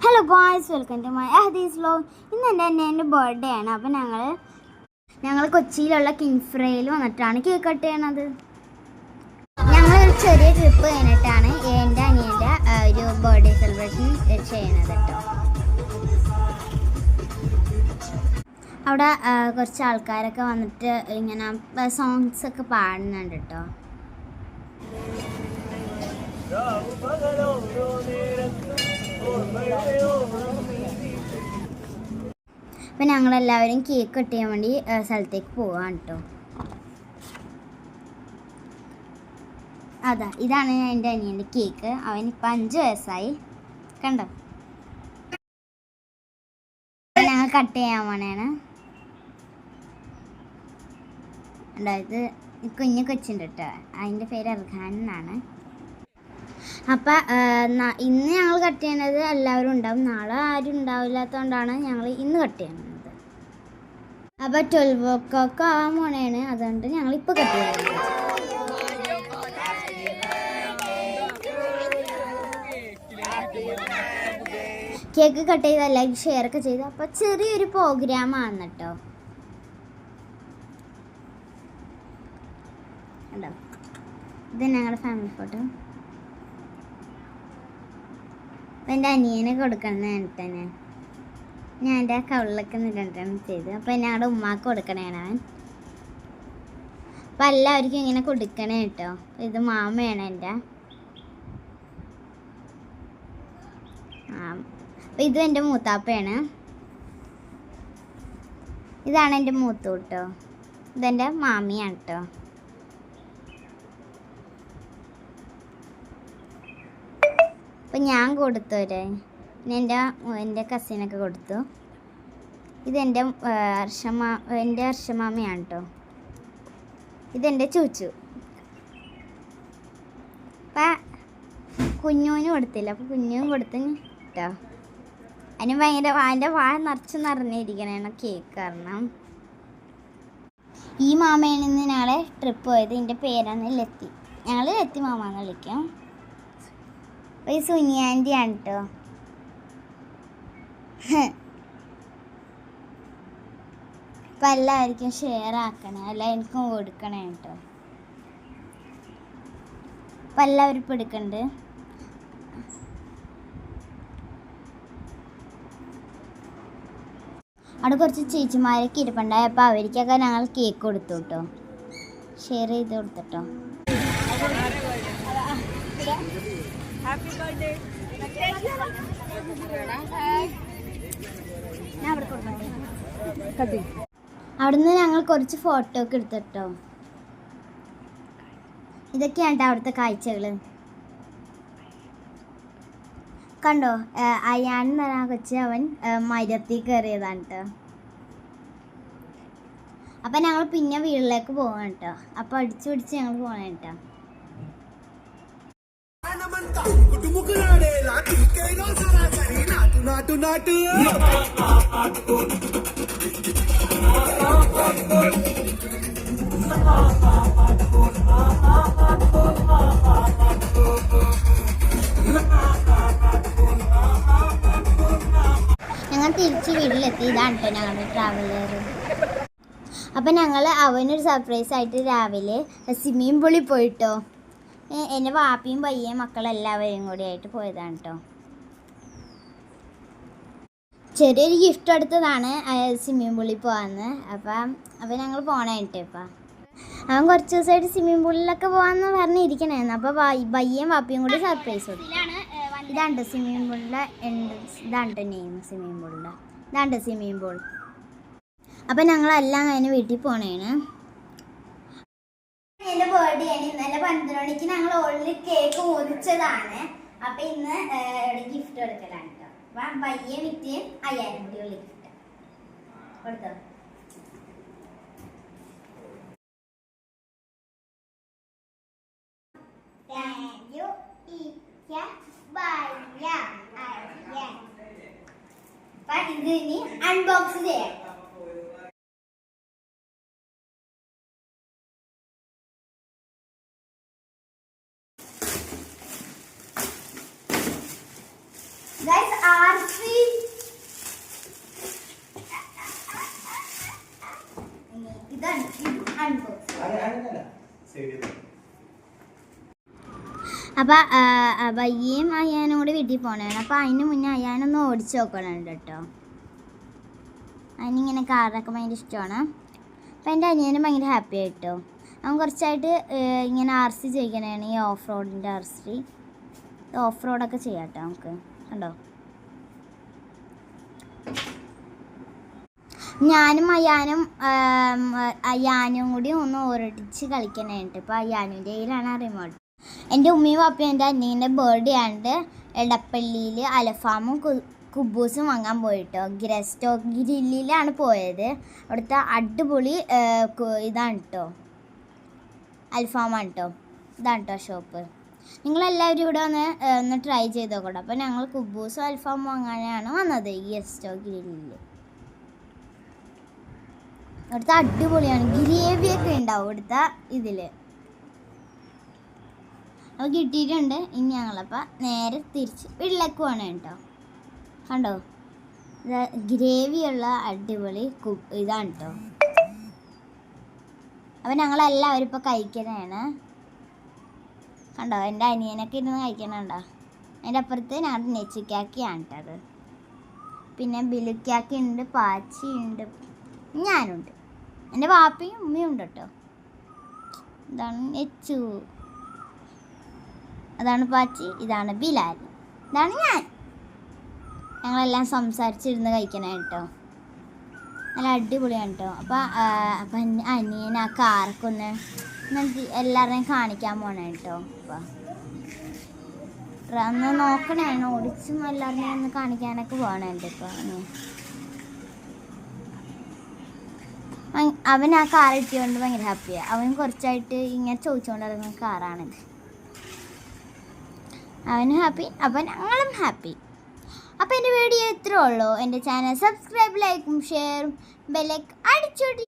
Hello boys welcome to my Ahadees vlog ഇന്ന് എന്റെ അനിയന്റെ ബർത്ത്ഡേ ആണ്. അപ്പോൾ ഞങ്ങൾ ഞങ്ങൾ കൊച്ചിയിലുള്ള കിൻഫ്രയിൽ വന്നിട്ടാണ് കേക്ക് കട്ട് ചെയ്യണത്. ഞങ്ങളൊരു ചെറിയ ട്രിപ്പ് കഴിഞ്ഞിട്ടാണ് എന്റെ അനിയന്റെ ഒരു ബർത്ത്ഡേ സെലിബ്രേഷൻ ചെയ്യണത് കേട്ടോ അവിടെ കുറച്ച് ആൾക്കാരൊക്കെ വന്നിട്ട് ഇങ്ങനെ സോങ്സ് ഒക്കെ പാടുന്നുണ്ട് കേട്ടോ അപ്പം ഞങ്ങളെല്ലാവരും കേക്ക് കട്ട് ചെയ്യാൻ വേണ്ടി സ്ഥലത്തേക്ക് പോവാണ് കേട്ടോ അതാ ഇതാണ് എന്റെ അനിയന്റെ കേക്ക് അവൻ ഇപ്പം അഞ്ച് വയസ്സായി. കണ്ടോ? ഞങ്ങൾ കട്ട് ചെയ്യാൻ പോണേണ്. അതായത് കുഞ്ഞു കൊച്ചുണ്ട് കേട്ടോ അതിന്റെ പേര് അർഖാൻ എന്നാണ്. അപ്പം ഇന്ന് ഞങ്ങൾ കട്ട് ചെയ്യണത് എല്ലാവരും ഉണ്ടാവും. നാളെ ആരും ഉണ്ടാവില്ലാത്തതുകൊണ്ടാണ് ഞങ്ങൾ ഇന്ന് കട്ട് ചെയ്യണത്. അപ്പം ട്വൽവ് ഓ ക്ലോക്ക് ആവാൻ പോണേണ്. അതുകൊണ്ട് ഞങ്ങൾ ഇപ്പോൾ കട്ട് ചെയ്യുന്നത് കേക്ക് കട്ട് ചെയ്ത് ലൈക്ക് ഷെയർ ഒക്കെ ചെയ്ത്. അപ്പോൾ ചെറിയൊരു പ്രോഗ്രാം ആണ് കേട്ടോ കണ്ടോ? ഇത് ഞങ്ങളുടെ ഫാമിലി ഫോട്ടോ അപ്പം എന്റെ അനിയനെ കൊടുക്കണം തന്നെ ഞാൻ. എന്റെ ആ കവിളിലൊക്കെ നിരന്തരം ചെയ്ത്. അപ്പം അവിടെ ഉമ്മാക്ക് കൊടുക്കണേണ് അവൻ അപ്പം എല്ലാവർക്കും ഇങ്ങനെ കൊടുക്കണേ കേട്ടോ. ഇത് മാമയാണ് എന്റെ. അപ്പം ഇത് എന്റെ മൂത്താപ്പയാണ്. ഇതാണ് എന്റെ മൂത്തു കേട്ടോ. ഇതെന്റെ മാമിയാണ് കേട്ടോ. അപ്പം ഞാൻ കൊടുത്തു ഒരു പിന്നെ എന്റെ എന്റെ കസിനൊക്കെ കൊടുത്തു. ഇതെന്റെ ഹർഷമാ എന്റെ ഹർഷമാമയാണ് കേട്ടോ ഇതെന്റെ ചൂച്ചു. അപ്പം കുഞ്ഞൂന് കൊടുത്തില്ല. അപ്പം കുഞ്ഞുവും കൊടുത്തു കേട്ടോ അതിന് ഭയങ്കര അതിന്റെ വായ നിറച്ച് നിറഞ്ഞിരിക്കണേണ് കേക്ക് കാരണം. ഈ മാമയാണ് ഇന്ന് ഞങ്ങളെ ട്രിപ്പ് പോയത്. ഇതിന്റെ പേരാണ് ലത്തി. ഞങ്ങൾ ലത്തി മാമ എന്ന് വിളിക്കും. അപ്പോൾ ഈ കേട്ടോ അപ്പം എല്ലാവർക്കും ഷെയർ ആക്കണേ. എല്ലാവർക്കും കൊടുക്കണേ കേട്ടോ. അപ്പം എല്ലാവരും ഇപ്പം എടുക്കുന്നുണ്ട് അവിടെ കുറച്ച് ചേച്ചിമാരൊക്കെ ഇരിപ്പുണ്ടായി. അപ്പോൾ അവർക്കൊക്കെ ഞങ്ങൾ കേക്ക് കൊടുത്തു കേട്ടോ. ഷെയർ ചെയ്ത് കൊടുത്തിട്ടോ. ഞാൻ അവിടെ കൊടുക്കട്ടെ. അവിടുന്ന് ഞങ്ങൾ കുറച്ച് ഫോട്ടോ ഒക്കെ എടുത്തിട്ടോ. ഇതൊക്കെയാണ് അവിടുത്തെ കാഴ്ചകൾ കണ്ടോ? അയാൻ എന്ന് പറഞ്ഞ അവൻ മരത്തിൽ കയറിയതാണ് കേട്ടോ ഞങ്ങൾ പിന്നെ വീട്ടിലേക്ക് പോവാണ് കേട്ടോ അപ്പൊ അടിച്ചു പിടിച്ച് ഞങ്ങൾ പോവാണ് കേട്ടോ ഞങ്ങൾ തിരിച്ച് വീട്ടിലെത്തി. ഇതാണ് ഞങ്ങളുടെ ട്രാവലർ അപ്പം ഞങ്ങൾ അവനൊരു സർപ്രൈസ് ആയിട്ട് രാവിലെ സിമിയും പുളി പോയിട്ടോ. എന്റെ വാപ്പിയും പയ്യയും മക്കളെല്ലാവരെയും കൂടി ആയിട്ട് പോയതാണ് കേട്ടോ ചെറിയൊരു ഗിഫ്റ്റ് എടുത്തതാണ് സ്വിമ്മിങ് പൂളിൽ പോകാന്ന് അപ്പം അപ്പം ഞങ്ങൾ പോണേട്ടോ ഇപ്പം. അവൻ കുറച്ച് ദിവസമായിട്ട് സ്വിമ്മിങ് പൂളിലൊക്കെ പോകാമെന്ന് പറഞ്ഞിരിക്കണേന്ന് അപ്പോൾ ബയ്യയും വാപ്പിയും കൂടി സർപ്രൈസ് കൊടുത്തു. ഇതാണ്ട് സ്വിമ്മിങ് പൂളിന്റെ എൻട്രൻസ് ഇതാണ്ട് നെയിം സ്വിമ്മിങ് പൂളിന്റെ ഇതാണ്ട് സ്വിമ്മിങ് പൂൾ അപ്പം ഞങ്ങളെല്ലാം കഴിഞ്ഞ് വീട്ടിൽ പോണേണ്. എന്റെ ആണ്. ഇന്നലെ പന്ത്രണ്ട് മണിക്ക് ഞങ്ങൾ ഓൾറെഡി കേക്ക് മുറിച്ചതാണ് അപ്പം ഇന്ന് ഗിഫ്റ്റ് കൊടുക്കലാണ് പയ്യെ വിറ്റ് അയ്യായിരം കൂടി ഉള്ളിൽ കൊടുത്തോ? ഇത് ഇനി അൺബോക്സ് ചെയ്യാം ഗൈസ് ആർസി ഇതാണ് അൺബോക്സ് അപ്പൊ ബയ്യയും അയ്യാനും കൂടി വീട്ടിൽ പോണേ അപ്പൊ അതിന് മുന്നേ അയ്യാനൊന്ന് ഓടിച്ചു നോക്കണുണ്ട് കേട്ടോ. അതിനിങ്ങനെ കാറൊക്കെ ഭയങ്കര ഇഷ്ടമാണ്. അപ്പം എന്റെ അനിയനും ഭയങ്കര ഹാപ്പി ആയിട്ടോ അവൻ കുറച്ചായിട്ട് ഇങ്ങനെ ആർ സി ചെയ്യിക്കണേ ഈ ഓഫ് റോഡിന്റെ ആർ സി. ഓഫ് റോഡൊക്കെ ചെയ്യാം കേട്ടോ നമുക്ക്. കണ്ടോ? ഞാനും അയ്യാനും അയ്യാനും കൂടി ഒന്ന് ഓരടിച്ച് കളിക്കാനായിട്ട് ഇപ്പോൾ അയ്യാനുന്റെ കയ്യിലാണ് റിമോട്ട് എന്റെ ഉമ്മയും പാപ്പയും എന്റെ അന്നീന്റെ ബേർഡേ ആണ്ട് എടപ്പള്ളിയിൽ അലഫാമും കുബൂസും വാങ്ങാൻ പോയിട്ടോ. ഗ്രസ്റ്റോ ഗ്രില്ലിലാണ് പോയത്. അവിടുത്തെ അടിപൊളി ഇതാണ് കേട്ടോ അൽഫാമാണ് കേട്ടോ ഇതാണ് കേട്ടോ ഷോപ്പ് നിങ്ങളെല്ലാവരും ഇവിടെ വന്ന് ഒന്ന് ട്രൈ ചെയ്ത് നോക്കട്ടോ അപ്പോൾ ഞങ്ങൾ കുബൂസും അൽഫാമും വാങ്ങാനാണ് വന്നത് ഗ്രസ്റ്റോ ഗ്രില്ലിൽ ഇവിടുത്തെ അടിപൊളിയാണ്. ഗ്രേവിയൊക്കെ ഉണ്ടാവും ഇവിടുത്തെ ഇതിൽ അത് കിട്ടിയിട്ടുണ്ട്. ഇനി ഞങ്ങളപ്പോൾ നേരെ തിരിച്ച് വീട്ടിലേക്ക് പോകണം കേട്ടോ കണ്ടോ? ഗ്രേവിയുള്ള അടിപൊളി കു ഇതാണ് കേട്ടോ അപ്പം ഞങ്ങളെല്ലാവരും ഇപ്പോൾ കഴിക്കുന്നതാണ്. കണ്ടോ? എന്റെ അനിയനൊക്കെ ഇരുന്ന് കഴിക്കണുണ്ടോ അതിന്റെ അപ്പുറത്ത് ഞങ്ങളുടെ നെച്ചിക്കാക്കിയാണ് കേട്ടോ അത്. പിന്നെ ബിലുക്കാക്കി ഉണ്ട് പാച്ചി ഉണ്ട് ഞാനുണ്ട്. എന്റെ വാപ്പയും ഉമ്മയും ഉണ്ട് കേട്ടോ. ഇതാണ് എച്ചു അതാണ് പാച്ചി ഇതാണ് ബിലാൽ ഇതാണ് ഞാൻ. ഞങ്ങളെല്ലാം സംസാരിച്ചിരുന്ന് കഴിക്കണം കേട്ടോ. നല്ല അടിപൊളിയാണ് കേട്ടോ. അപ്പോൾ അപ്പം അനിയൻ ആ കാർക്കൊന്ന് എന്നിട്ട് എല്ലാവരെയും കാണിക്കാൻ പോണേ കേട്ടോ. അപ്പം ഒന്ന് നോക്കണേ ഓടിച്ചും എല്ലാവരെയും ഒന്ന് കാണിക്കാനൊക്കെ പോകണുണ്ട് ഇപ്പോൾ അവൻ ആ കാർ കിട്ടിയോണ്ട് ഭയങ്കര ഹാപ്പിയാണ് അവൻ കുറച്ചായിട്ട് ഇങ്ങനെ ചോദിച്ചുകൊണ്ടിരുന്ന കാറാണ് അവനും ഹാപ്പി അപ്പം ഞങ്ങളും ഹാപ്പി അപ്പോൾ എന്റെ വീഡിയോ ഇത്രേ ഉള്ളൂ. എന്റെ ചാനൽ സബ്സ്ക്രൈബ് ലൈക്കും ഷെയറും ബെല്ലൈക്ക് അടിച്ചോടി